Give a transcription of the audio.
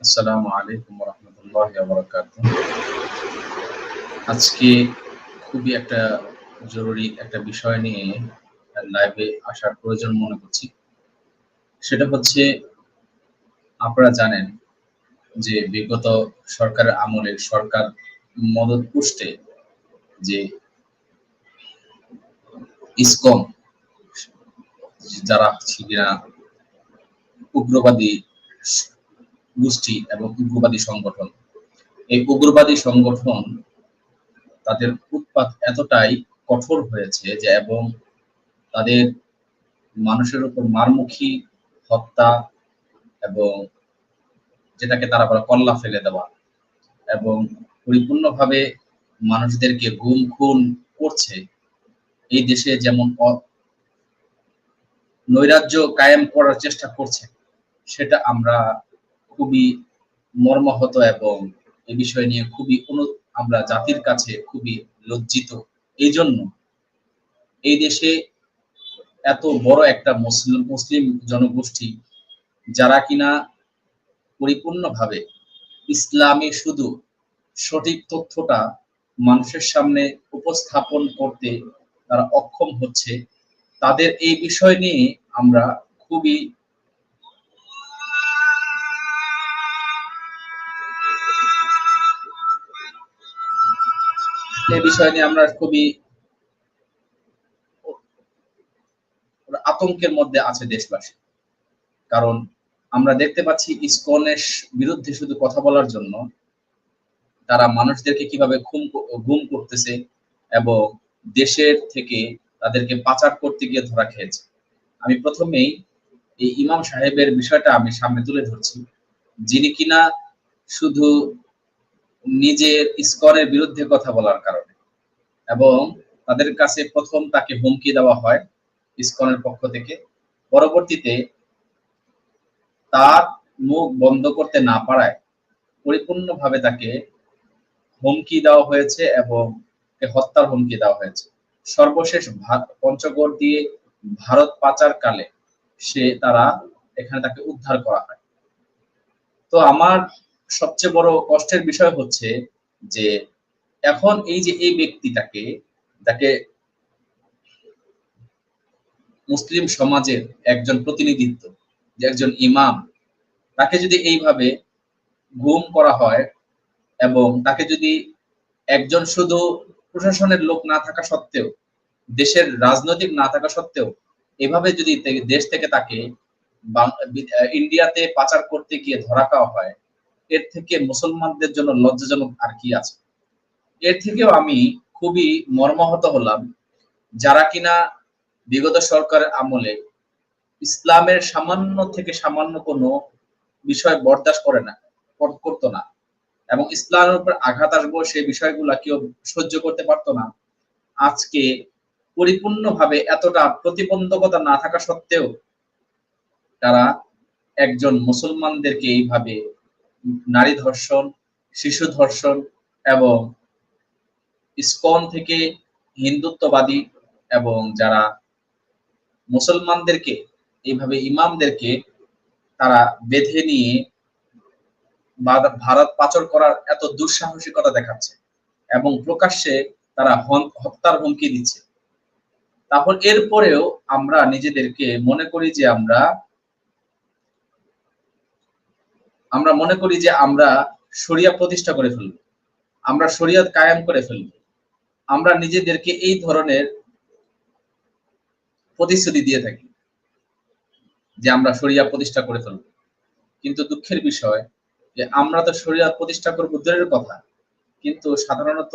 আসসালামু আলাইকুম রহমতুল্লাহ বারাকাত আজকে খুবই একটা জরুরি একটা বিষয় নিয়ে লাইভে আসার প্রয়োজন মনে করছি। সেটা হচ্ছে, আপনারা জানেন যে বিগত সরকারের আমলে সরকার মদত পুষ্টে যে ইসকম যারা ছিলেন উগ্রবাদী গোষ্ঠী এবং উগ্রবাদী সংগঠন। এই উগ্রবাদী সংগঠন তাদের উৎপাত এতটাই কঠোর হয়েছে যে এবং তাদের মানুষের উপর মারমুখী হত্যা এবং যেটাকে তারা বলে কল্লা ফেলে দেওয়া এবং পরিপূর্ণভাবে মানুষদেরকে গুম খুন করছে। এই দেশে যেমন নৈরাজ্য কায়েম করার চেষ্টা করছে, সেটা আমরা খুবই মর্মাহত এবং এ বিষয় নিয়ে খুবই আমরা জাতির কাছে খুবই লজ্জিত। এই জন্য এই দেশে এত বড় একটা মুসলিম মুসলিম জনগোষ্ঠী যারা কিনা পরিপূর্ণভাবে ইসলামী শুধু সঠিক তথ্যটা মানুষের সামনে উপস্থাপন করতে তারা অক্ষম হচ্ছে, তাদের এই বিষয় নিয়ে আমরা খুবই এই বিষয় নিয়ে আমরা খুবই আতঙ্কের মধ্যে আছে দেশবাসী। কারণ আমরা দেখতে পাচ্ছি ইসকনের বিরুদ্ধে শুধু কথা বলার জন্য তারা মানুষদেরকে কীভাবে খুন গুম করতেছে এবং দেশের থেকে তাদেরকে পাচার করতে গিয়ে ধরা খেয়েছে। আমি প্রথমেই এই ইমাম সাহেবের বিষয়টা আমি সামনে তুলে ধরছি। যিনি কিনা শুধু নিজের ইস্কনের বিরুদ্ধে কথা বলার কারণে। এবং তাদের কাছে প্রথম তাকে হুমকি দেওয়া হয় ইস্কনের পক্ষ থেকে। পরবর্তীতে তার মুখ বন্ধ করতে না পারায় পরিপূর্ণভাবে তাকে হুমকি দেওয়া হয়েছে এবং হত্যার হুমকি দেওয়া হয়েছে। সর্বশেষ পঞ্চগড় দিয়ে ভারত পাচার কালে সে তারা এখানে তাকে উদ্ধার করা হয়। তো আমার সবচেয়ে বড় কষ্টের বিষয় হচ্ছে যে এখন এই যে এই ব্যক্তিটাকে তাকে মুসলিম সমাজের একজন প্রতিনিধিত্ব, যে একজন ইমাম, তাকে যদি এইভাবে গুম করা হয় এবং তাকে যদি একজন শুধু প্রশাসনের লোক না থাকা সত্ত্বেও, দেশের রাজনৈতিক না থাকা সত্ত্বেও, এভাবে যদি দেশ থেকে তাকে ইন্ডিয়াতে পাচার করতে গিয়ে ধরা খাওয়া হয় এর থেকে মুসলমানদের জন্য লজ্জাজনক আর কি আছে? এর থেকেও আমি খুবই মর্মাহত হলাম যারা কিনা বিগত সরকারের আমলে ইসলামের সামান্য থেকে সামান্য কোনো বিষয় বরদাস্ত করে না করতো না এবং ইসলামের উপর আঘাত আসব সেই বিষয়গুলা কেউ সহ্য করতে পারতো না। আজকে পরিপূর্ণভাবে এতটা প্রতিবন্ধকতা না থাকা সত্ত্বেও তারা একজন মুসলমানদেরকে এইভাবে নারী ধর্ষণ, শিশু ধর্ষণ এবং ইস্কন থেকে হিন্দুত্ববাদী এবং যারা মুসলমানদেরকে, এইভাবে ইমামদেরকে তারা বেঁধে নিয়ে ভারত পাচর করার এত দুঃসাহসিকতা দেখাচ্ছে এবং প্রকাশ্যে তারা হত্যার হুমকি দিচ্ছে। তারপর এরপরেও আমরা নিজেদেরকে মনে করি যে আমরা আমরা মনে করি যে আমরা শরিয়া প্রতিষ্ঠা করে ফেলব। আমরা শরিয়াত কায়েম করে ফেলব। আমরা নিজেদেরকে এই ধরনের প্রতিশ্রুতি দিয়ে থাকি যে আমরা শরিয়া প্রতিষ্ঠা করে ফেলব। কিন্তু দুঃখের বিষয় যে আমরা তো শরিয়া প্রতিষ্ঠা করব দূরের কথা, কিন্তু সাধারণত